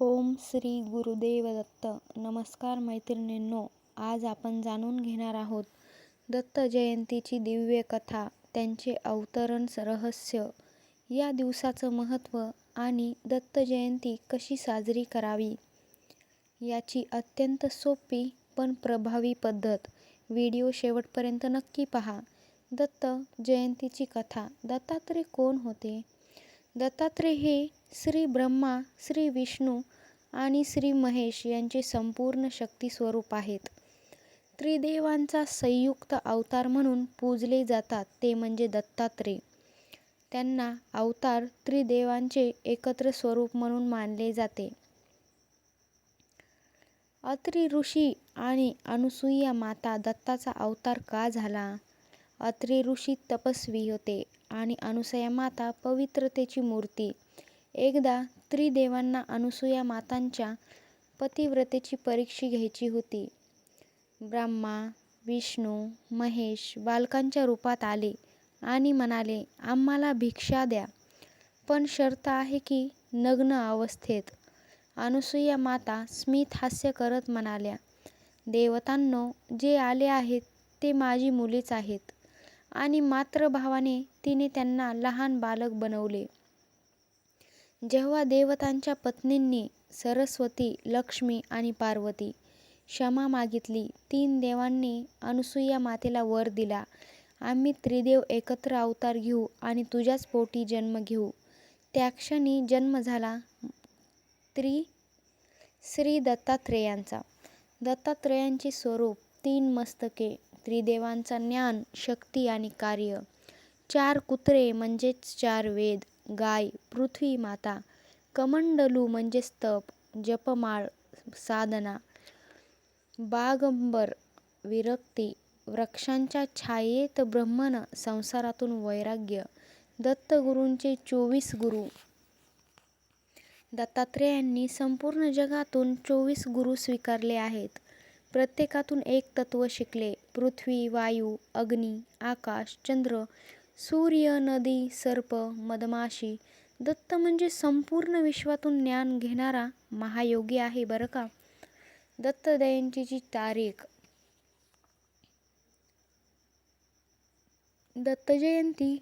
ओम श्री गुरुदेव दत्त नमस्कार मैत्रिणींनो आज आपण जाणून घेणार आहोत दत्त जयंतीची दिव्य कथा त्यांचे अवतरण रहस्य. या दिवसाचं महत्त्व आणि दत्त जयंती कशी साजरी करावी याची अत्यंत सोपी पण प्रभावी पद्धत. व्हिडिओ शेवटपर्यंत नक्की पहा. दत्त जयंतीची कथा दत्तात्रय कोण होते? दत्तात्रय हे श्री ब्रह्मा श्री विष्णू आणि श्री महेश यांचे संपूर्ण शक्ती स्वरूप आहेत. त्रिदेवांचा संयुक्त अवतार म्हणून पूजले जातात ते म्हणजे दत्तात्रेय. त्यांना अवतार त्रिदेवांचे एकत्र स्वरूप म्हणून मानले जाते. अत्रि ऋषी आणि अनुसूया माता दत्ताचा अवतार का झाला? अत्रि ऋषी तपस्वी होते आणि अनुसूया माता पवित्रतेची मूर्ती एकदा त्रिदेवांना अनुसूया मातांच्या पतिव्रतेची परीक्षा घ्यायची होती. ब्रह्मा विष्णू महेश बालकांच्या रूपात आले आणि म्हणाले आम्हाला भिक्षा द्या. पण शर्त आहे की नग्न अवस्थेत. अनुसूया माता स्मित हास्य करत म्हणाल्या देवतांनो जे आले आहेत ते माझी मुलीच आहेत. आणि मातृभावाने तिने त्यांना लहान बालक बनवले. जेव्हा देवतांच्या पत्नींनी सरस्वती लक्ष्मी आणि पार्वती क्षमा मागितली तीन देवांनी अनुसूया मातेला वर दिला. आम्ही त्रिदेव एकत्र अवतार घेऊ आणि तुझ्याच पोटी जन्म घेऊ. त्या क्षणी जन्म झाला त्रि श्री दत्तात्रेयांचा. दत्तात्रेयांचे स्वरूप तीन मस्तके त्रिदेवांचा ज्ञान शक्ती आणि कार्य. चार कुत्रे म्हणजेच चार वेद. गाय पृथ्वी माता कमंडलू म्हणजेच तप जपमाळ साधना बागंबर विरक्ती वृक्षांच्या छायेत ब्रह्मन संसारातून वैराग्य दत्तगुरूंचे चोवीस गुरु. दत्तात्रेयांनी संपूर्ण जगातून चोवीस गुरु स्वीकारले आहेत. प्रत्येकातून एक तत्व शिकले पृथ्वी वायू अग्नी आकाश चंद्र सूर्य नदी सर्प मधमाशी दत्त म्हणजे संपूर्ण विश्वातून ज्ञान घेणारा महायोगी आहे बरं का? दत्त जयंतीची तारीख. दत्त जयंती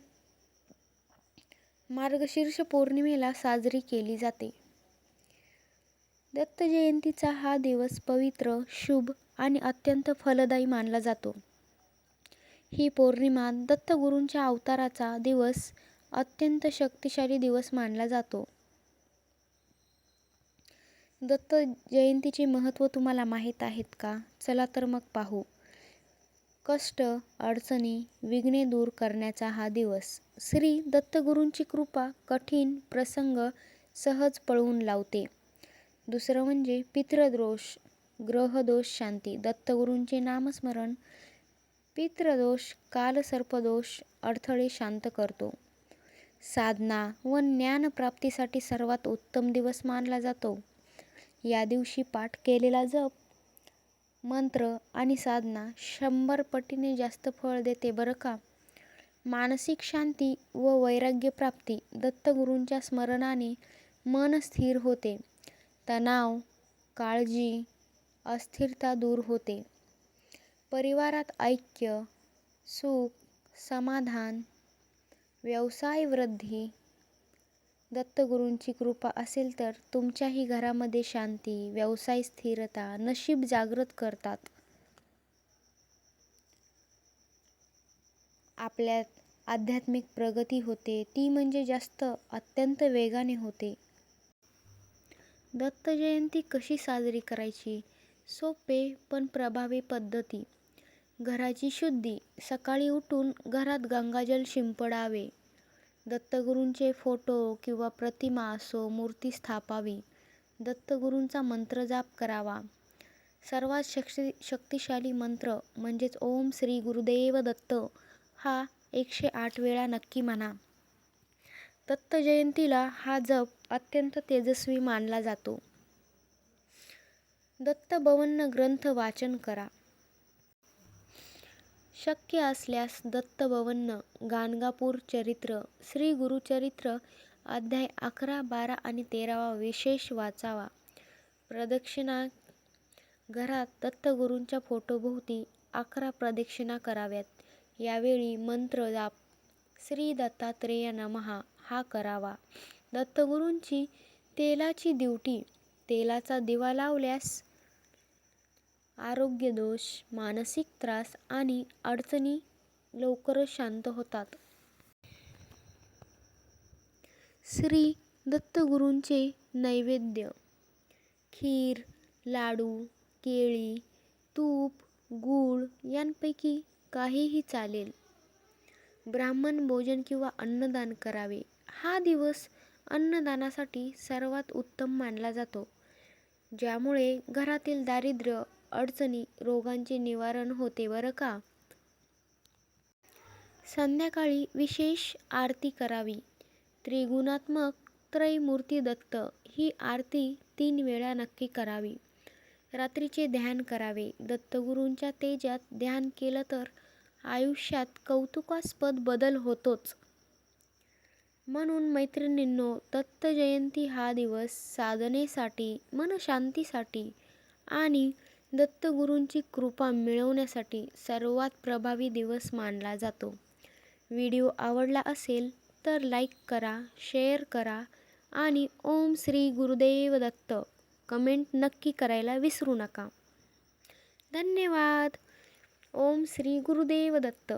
मार्गशीर्ष पौर्णिमेला साजरी केली जाते. दत्त जयंतीचा हा दिवस पवित्र शुभ आणि अत्यंत फलदायी मानला जातो. ही पौर्णिमा दत्तगुरूंच्या अवताराचा दिवस अत्यंत शक्तिशाली दिवस मानला जातो. दत्त जयंतीचे महत्त्व तुम्हाला माहीत आहेत का? चला तर मग पाहू. कष्ट अडचणी विघ्ने दूर करण्याचा हा दिवस. श्री दत्तगुरूंची कृपा कठीण प्रसंग सहज पळवून लावते. दुसरं म्हणजे पितृदोष ग्रहदोष शांती. दत्तगुरूंचे नामस्मरण पितृदोष कालसर्पदोष अडथळे शांत करतो. साधना व ज्ञानप्राप्तीसाठी सर्वात उत्तम दिवस मानला जातो. या दिवशी पाठ केलेला जप मंत्र आणि साधना शंभर पटीने जास्त फळ देते बरं का? मानसिक शांती व वैराग्यप्राप्ती दत्तगुरूंच्या स्मरणाने मन स्थिर होते. तणाव काळजी अस्थिरता दूर होते. परिवारात ऐक्य सुख समाधान व्यवसाय वृद्धी दत्तगुरूंची कृपा असेल तर तुमच्याही घरामध्ये शांती व्यवसाय स्थिरता नशीब जागृत करतात. आपल्यात आध्यात्मिक प्रगती होते ती म्हणजे जास्त अत्यंत वेगाने होते. दत्त जयंती कशी साजरी करायची? सोपे पण प्रभावी पद्धती. घराची शुद्धी. सकाळी उठून घरात गंगाजल शिंपडावे. दत्तगुरूंचे फोटो किंवा प्रतिमा असो मूर्ती स्थापावी. दत्तगुरूंचा मंत्रजाप करावा. सर्वात शक्ती शक्तिशाली मंत्र म्हणजेच ओम श्री गुरुदेव दत्त हा एकशे आठ वेळा नक्की म्हणा. दत्त जयंतीला हा जप अत्यंत तेजस्वी मानला जातो. दत्त भवन ग्रंथ वाचन करा. शक्य असल्यास दत्तभवन गाणगापूर चरित्र श्री गुरुचरित्र अध्याय अकरा बारा आणि तेरावा विशेष वाचावा प्रदक्षिणा घरात दत्तगुरूंच्या फोटोभोवती अकरा प्रदक्षिणा कराव्यात. यावेळी मंत्र जाप श्री दत्तात्रेय नमः हा करावा. दत्तगुरूंची तेलाची दिवटी तेलाचा दिवा लावल्यास आरोग्यदोष, मानसिक त्रास आणि अडचणी लवकरच शांत होतात. श्री दत्तगुरूंचे नैवेद्य खीर, लाडू, केळी, तूप, गूळ यांपैकी काहीही चालेल. ब्राह्मण भोजन किंवा अन्नदान करावे. हा दिवस अन्नदानासाठी सर्वात उत्तम मानला जातो. ज्यामुळे घरातील दारिद्र्य, अडचणी, रोगांचे निवारण होते बरं का! संध्याकाळी विशेष आरती करावी. त्रिगुणात्मक त्रयमूर्ती दत्त ही आरती तीन वेळा नक्की करावी. रात्रीचे ध्यान करावे. दत्तगुरूंच्या तेजात ध्यान केलं तर आयुष्यात कौतुकास्पद बदल होतोच. म्हणून मैत्रिणींनो, दत्तजयंती हा दिवस साधनेसाठी, मनशांतीसाठी आणि दत्तगुरूंची कृपा मिळवण्यासाठी सर्वात प्रभावी दिवस मानला जातो. व्हिडिओ आवडला असेल तर लाईक करा, शेअर करा आणि ओम श्री गुरुदेव दत्त कमेंट नक्की करायला विसरू नका. धन्यवाद. ओम श्री गुरुदेव दत्त